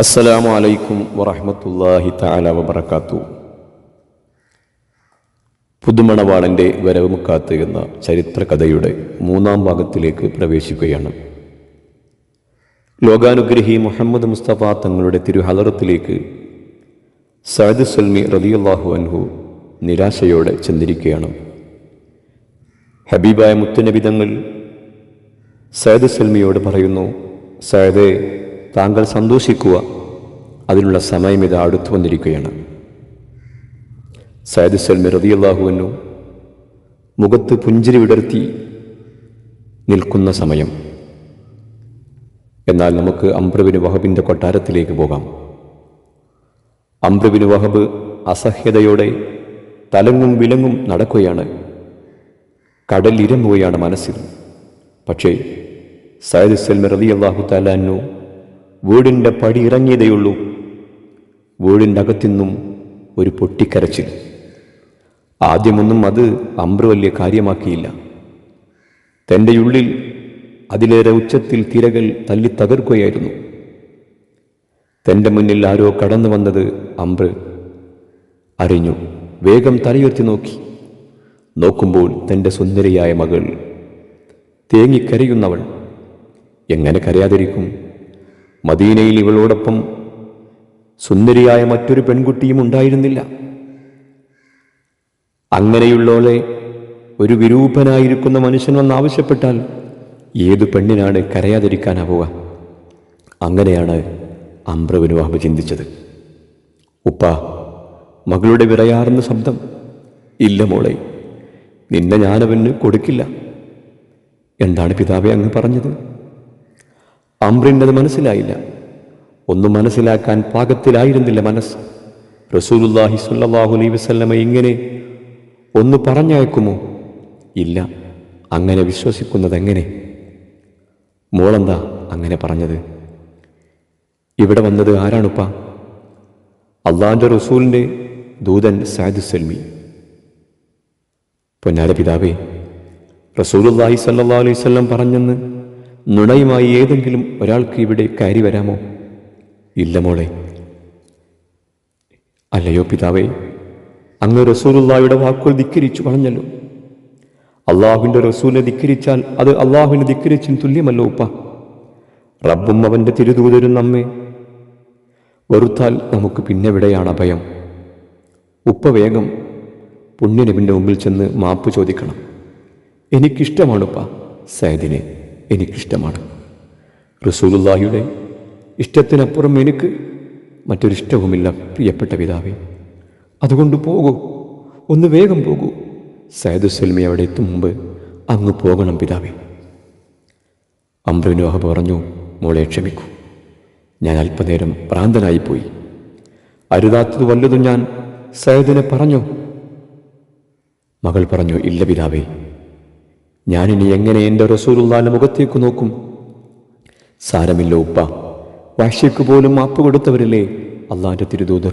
അസ്സലാമു അലൈക്കും വറഹമത്തല്ലാഹി താല വബർക്കാത്തു പുതുമണവാളന്റെ വരവ് കാത്ത് എന്ന ചരിത്ര കഥയുടെ മൂന്നാം ഭാഗത്തിലേക്ക് പ്രവേശിക്കുകയാണ്. ലോകാനുഗ്രഹി മുഹമ്മദ് മുസ്തഫ തങ്ങളുടെ തിരുഹലറത്തിലേക്ക് സഅദ് സൽമി റളിയല്ലാഹു അൻഹു നിരാശയോടെ ചെന്നിരിക്കുകയാണ്. ഹബീബായ മുത്തനബിതങ്ങൾ സയദ് സൽമിയോട് പറയുന്നു സയദെ താങ്കൾ സന്തോഷിക്കുക. അതിനുള്ള സമയം ഇത് അടുത്തു വന്നിരിക്കുകയാണ്. സയദ് സൽമി റതിയല്ലാഹുവിനു മുഖത്ത് പുഞ്ചിരി വിടർത്തി നിൽക്കുന്ന സമയം. എന്നാൽ നമുക്ക് അംബ്രബിന് വഹബിന്റെ കൊട്ടാരത്തിലേക്ക് പോകാം. അംബ്രബിന് വഹബ് അസഹ്യതയോടെ തലങ്ങും വിലങ്ങും നടക്കുകയാണ്. കടലിരമ്പുകയാണ് മനസ്സിൽ. പക്ഷേ സയദ് സൽമി റതി അള്ളാഹു താലാന്നു വീടിന്റെ പടി ഇറങ്ങിയതേയുള്ളൂ. വീടിന്റെ അകത്തുനിന്നും ഒരു പൊട്ടിക്കരച്ചിൽ. ആദ്യമൊന്നും അത് അമ്പ്ര വലിയ കാര്യമാക്കിയില്ല. തന്റെ ഉള്ളിൽ അതിലേറെ ഉച്ചത്തിൽ തിരകൾ തല്ലി തകർക്കുകയായിരുന്നു. തന്റെ മുന്നിൽ ആരോ കടന്നു വന്നത് അമ്പ്ര അറിഞ്ഞു. വേഗം തലയുയർത്തി നോക്കി. നോക്കുമ്പോൾ തന്റെ സുന്ദരിയായ മകൾ തേങ്ങിക്കരയുന്നവൾ എങ്ങനെ കരയാതിരിക്കും? മദീനയിൽ ഇവളോടൊപ്പം സുന്ദരിയായ മറ്റൊരു പെൺകുട്ടിയും ഉണ്ടായിരുന്നില്ല. അങ്ങനെയുള്ളവളെ ഒരു വിരൂപനായിരിക്കുന്ന മനുഷ്യൻ വന്നാവശ്യപ്പെട്ടാൽ ഏതു പെണ്ണിനാണ് കരയാതിരിക്കാനാവുക അങ്ങനെയാണ് അമ്രവിന് ചിന്തിച്ചത്. ഉപ്പ മകളുടെ വിറയാറുന്ന ശബ്ദം ഇല്ല മോളെ നിന്നെ ഞാനവന് കൊടുക്കില്ല. എന്താണ് പിതാവെ അങ്ങ് പറഞ്ഞത്? അമ്രിന്റെത് മനസ്സിലായില്ല. ഒന്നും മനസ്സിലാക്കാൻ പാകത്തിലായിരുന്നില്ല മനസ്സ്. റസൂലുല്ലാഹി സ്വല്ലല്ലാഹു അലൈഹി വസല്ലമ ഇങ്ങനെ ഒന്ന് പറഞ്ഞയക്കുമോ? ഇല്ല. അങ്ങനെ വിശ്വസിക്കുന്നത് എങ്ങനെ? മോളെന്താ അങ്ങനെ പറഞ്ഞത്? ഇവിടെ വന്നത് ആരാണുപ്പ? അള്ളാന്റെ റസൂലിന്റെ ദൂതൻ സാദ് സൽമി. പൊന്നാര പിതാവേ റസൂലുല്ലാഹി സല്ലാ അലൈവല്ലം പറഞ്ഞെന്ന് നുണയുമായി ഏതെങ്കിലും ഒരാൾക്ക് ഇവിടെ കയറി വരാമോ? ഇല്ല മോളെ. അല്ലയോ പിതാവേ. അങ്ങ് റസൂലുള്ളാഹിയുടെ വാക്കുകൾ ധിക്കരിച്ചു പറഞ്ഞല്ലോ. അള്ളാഹുവിന്റെ റസൂലിനെ ധിക്കരിച്ചാൽ അത് അള്ളാഹുവിനെ ധിക്കരിച്ചും തുല്യമല്ലോ ഉപ്പ. റബ്ബും അവന്റെ തിരുതൂതരും നമ്മെ വെറുത്താൽ നമുക്ക് പിന്നെ എവിടെയാണ് അഭയം? ഉപ്പ വേഗം പുണ്യനബിന്റെ മുമ്പിൽ ചെന്ന് മാപ്പ് ചോദിക്കണം. എനിക്കിഷ്ടമാണുപ്പ സൈദിനെ എനിക്കിഷ്ടമാണ്. റസൂലുല്ലാഹിയുടെ ഇഷ്ടത്തിനപ്പുറം എനിക്ക് മറ്റൊരിഷ്ടവുമില്ല പ്രിയപ്പെട്ട പിതാവേ. അതുകൊണ്ട് പോകൂ. ഒന്ന് വേഗം പോകൂ. സയദ് സൽമി അവിടെ എത്തും മുമ്പ് അങ്ങ് പോകണം പിതാവേ. അമ്രുനോഹ പറഞ്ഞു മോളെ ക്ഷമിക്കൂ. ഞാൻ അല്പനേരം ഭ്രാന്തനായിപ്പോയി അരുതാത്തത് വല്ലതും ഞാൻ സയദിനെ പറഞ്ഞു? മകൾ പറഞ്ഞു ഇല്ല പിതാവേ. ഞാനിനി എങ്ങനെ എന്റെ റസൂലുള്ളാന്റെ മുഖത്തേക്ക് നോക്കും? സാരമില്ല ഉപ്പ. വാശിക്ക് പോലും മാപ്പ് കൊടുത്തവരല്ലേ അള്ളാന്റെ തിരുദൂതർ?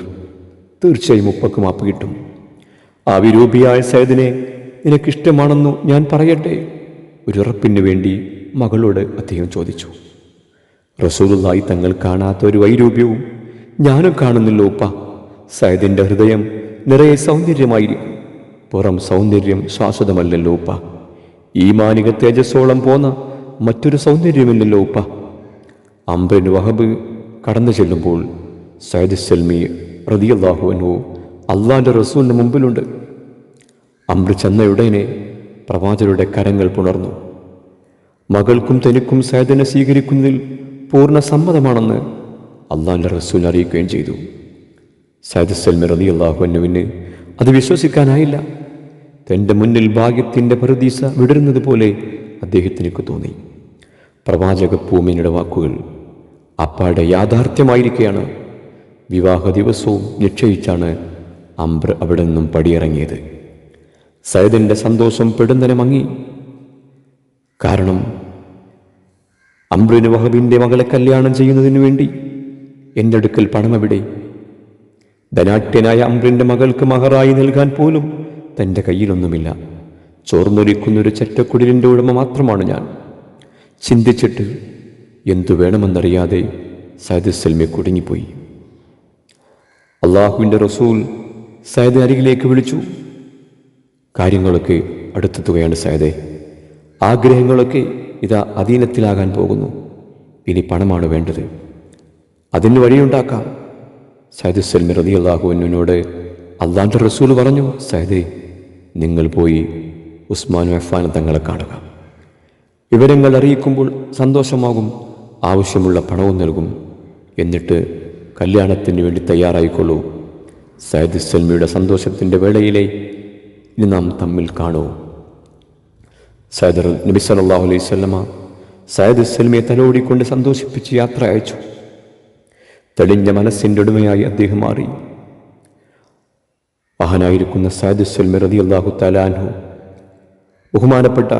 തീർച്ചയായും ഉപ്പക്ക് മാപ്പ് കിട്ടും. ആ വിരൂപിയായ സൈദിനെ നിനക്കിഷ്ടമാണെന്നു ഞാൻ പറയട്ടെ? ഒരുറപ്പിന് വേണ്ടി മകളോട് അദ്ദേഹം ചോദിച്ചു. റസൂലുള്ളായി തങ്ങൾ കാണാത്ത ഒരു വൈരൂപ്യവും ഞാനും കാണുന്നില്ല ഉപ്പ. സൈദിന്റെ ഹൃദയം നിറയെ സൗന്ദര്യമായിരിക്കും. പുറം സൗന്ദര്യം ശാശ്വതമല്ലല്ലോ ഉപ്പ. ഈ മാനിക തേജസ്സോളം പോന്ന മറ്റൊരു സൗന്ദര്യമില്ലല്ലോ ഉപ്പ. അംബ്രൻ വഹബ് കടന്നു ചെല്ലുമ്പോൾ സയ്യിദ് സൽമി റതിയല്ലാഹു അനു അള്ളാന്റെ റസൂലിന് മുമ്പിലുണ്ട്. അമ്ര ചെന്നയുടനെ പ്രവാചകരുടെ കരങ്ങൾ പുണർന്നു. മകൾക്കും തനിക്കും സേദനെ സ്വീകരിക്കുന്നതിൽ പൂർണ സമ്മതമാണെന്ന് അള്ളാന്റെ റസൂൽ അറിയിക്കുകയും ചെയ്തു. സൈദ് സൽമി റതി അള്ളാഹു അനുവിന് അത് വിശ്വസിക്കാനായില്ല. തന്റെ മുന്നിൽ ഭാഗ്യത്തിന്റെ പ്രതീസ വിടരുന്നത് പോലെ അദ്ദേഹത്തിനൊക്കെ തോന്നി. പ്രവാചക പൂമിനിയുടെ വാക്കുകൾ അപ്പാടെ യാഥാർത്ഥ്യമായിരിക്കുകയാണ് വിവാഹ ദിവസവും നിശ്ചയിച്ചാണ് അംബ്ര അവിടെ നിന്നും പടിയിറങ്ങിയത്. സയദിന്റെ സന്തോഷം പെടുന്നനെ മങ്ങി. കാരണം അംബ്രുവിന് വഹബിന്റെ മകളെ കല്യാണം ചെയ്യുന്നതിന് വേണ്ടി എന്റെ അടുക്കൽ പണമെവിടെ. ധനാട്യനായ അംബ്രിന്റെ മകൾക്ക് മഹറായി നൽകാൻ പോലും തന്റെ കയ്യിലൊന്നുമില്ല. ചോർന്നൊലിക്കുന്നൊരു ചെറ്റക്കുടിലിന്റെ ഉടമ മാത്രമാണ് ഞാൻ. ചിന്തിച്ചിട്ട് എന്തു വേണമെന്നറിയാതെ സയ്യിദ് സൽമി കുടുങ്ങിപ്പോയി. അള്ളാഹുവിന്റെ റസൂൽ സയ്യിദ് അരികിലേക്ക് വിളിച്ചു. കാര്യങ്ങളൊക്കെ അടുത്തെത്തുകയാണ് സയ്യിദെ. ആഗ്രഹങ്ങളൊക്കെ ഇതാ അധീനത്തിലാകാൻ പോകുന്നു. ഇനി പണമാണ് വേണ്ടത്. അതിന് വഴിയുണ്ടാക്കാം. സയ്യിദ് സൽമി റതി അള്ളാഹുവിനോട് അള്ളാന്റെ റസൂൽ പറഞ്ഞു സയ്യിദെ നിങ്ങൾ പോയി ഉസ്മാൻ അഫ്ഫാൻ തങ്ങളെ കാണുക. വിവരങ്ങൾ അറിയിക്കുമ്പോൾ സന്തോഷമാകും ആവശ്യമുള്ള പണവും നൽകും. എന്നിട്ട് കല്യാണത്തിന് വേണ്ടി തയ്യാറായിക്കൊള്ളൂ. സയ്യിദ് സൽമിയുടെ സന്തോഷത്തിന്റെ വേളയിലെ ഇനി നാം തമ്മിൽ കാണൂ. സയ്യിദ് നബി സല്ലാഹു അലൈഹി സ്വല്ലമ സയ്യിദ് സൽമിയെ തലോടിക്കൊണ്ട് സന്തോഷിപ്പിച്ച് യാത്ര അയച്ചു. തെളിഞ്ഞ മനസ്സിന്റെ ഉടമയായി അദ്ദേഹം മാറി. മഹാനായിരിക്കുന്ന സയ്യിദ് സൽമി റതി അള്ളാഹു തലാൻഹു ബഹുമാനപ്പെട്ട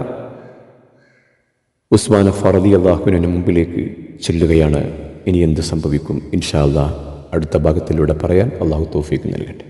ഉസ്മാൻ ഫറദി അള്ളാഹുവിന് മുമ്പിലേക്ക് ചെല്ലുകയാണ്. ഇനി എന്ത് സംഭവിക്കും? ഇൻഷാ അള്ളാഹ് അടുത്ത ഭാഗത്തിലൂടെ പറയാൻ അള്ളാഹു തോഫീക്ക് നൽകട്ടെ.